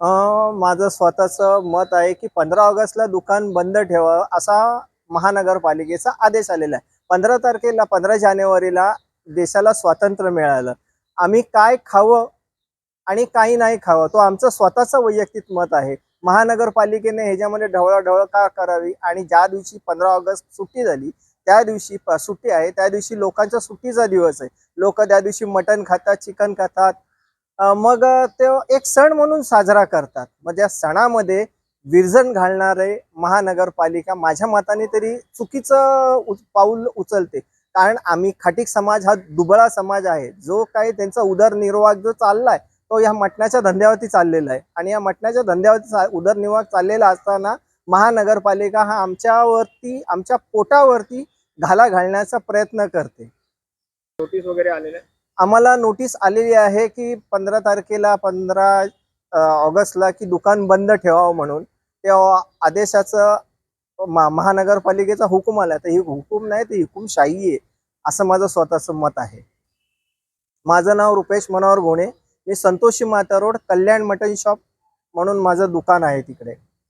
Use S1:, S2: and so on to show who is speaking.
S1: माझं स्वतःचं मत आहे की पंधरा ऑगस्टला दुकान बंद ठेवावं असा महानगरपालिकेचा आदेश आलेला आहे. पंधरा तारखेला पंधरा जानेवारीला देशाला स्वातंत्र्य मिळालं. आम्ही काय खावं आणि काही नाही खावं तो आमचं स्वतःचं वैयक्तिक मत आहे. महानगरपालिकेने ह्याच्यामध्ये ढवळाढवळ का करावी आणि ज्या दिवशी पंधरा ऑगस्ट सुट्टी झाली त्या दिवशी प- सुट्टी आहे त्या दिवशी लोकांच्या सुट्टीचा दिवस आहे. लोक त्या दिवशी मटण खातात चिकन खातात मग ते एक सण म्हणून साजरा करतात. मग या सणामध्ये विरजण घालणारे महानगरपालिका माझ्या मताने तरी चुकीचं उच, पाऊल उचलते. कारण आम्ही खाटीक समाज हा दुबळा समाज आहे. जो काही त्यांचा उदरनिर्वाह जो चाललाय तो या मटणाच्या धंद्यावरती चाललेला आहे. आणि या मटणाच्या धंद्यावरती उदरनिर्वाह चाललेला असताना महानगरपालिका हा आमच्यावरती आमच्या पोटावरती घाला घालण्याचा प्रयत्न करते.
S2: नोटीस वगैरे आलेल्या
S1: आम्हाला नोटीस आलेली आहे की पंधरा तारखेला पंधरा ऑगस्टला की दुकान बंद ठेवावं म्हणून. त्या आदेशाचं मा- महानगरपालिकेचा हुकूम आला. तर ही हुकूम नाही ती हुकूमशाही आहे. असं माझं स्वतःचं मत आहे. माझं नाव रुपेश मनोहर घोणे. मी संतोषी माता रोड कल्याण मटन शॉप म्हणून माझं दुकान आहे तिकडे.